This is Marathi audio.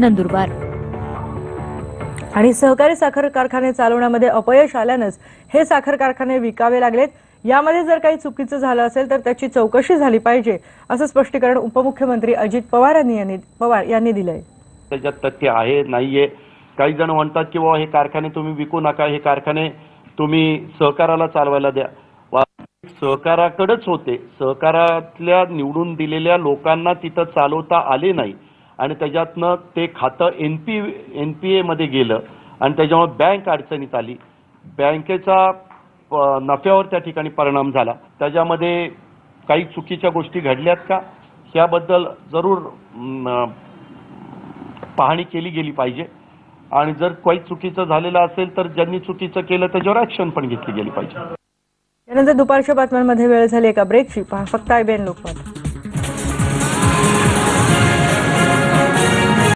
नंदुरबार. आणि सहकारी साखर कारखाने चालवण्यामध्ये अपयश आल्यानंच हे साखर कारखाने विकावे लागलेत. यामध्ये जर काही चुकीचं झालं असेल तर त्याची चौकशी झाली पाहिजे असं स्पष्टीकरण उपमुख्यमंत्री अजित पवार यांनी पवार यांनी दिलंय. त्याच्यात तथ्य आहे नाहीये. काही जण म्हणतात की बाबा हे कारखाने तुम्ही विकू नका हे कारखाने तुम्ही सहकाराला चालवायला द्या. सहकाराकडेच होते. सहकारातल्या निवडून दिलेल्या लोकांना तिथं चालवता आले नाही. आणि त्याच्यातनं ते खातं एन पी एन पी एमध्ये गेलं आणि त्याच्यामुळे बँक अडचणीत आली. बँकेचा नफ्यावर त्या ठिकाणी परिणाम झाला. त्याच्यामध्ये काही चुकीच्या गोष्टी घडल्यात का? याबद्दल जरूर पाहणी केली गेली पाहिजे. आणि जर काही चुकीचं झालेलं असेल तर ज्यांनी चुकीचं केलं त्याच्यावर ऍक्शन पण घेतली गेली पाहिजे. यानंतर दुपारच्या बातम्यांमध्ये वेळ झाली एका ब्रेकची पहा फक्त आयबीएन लोकमत.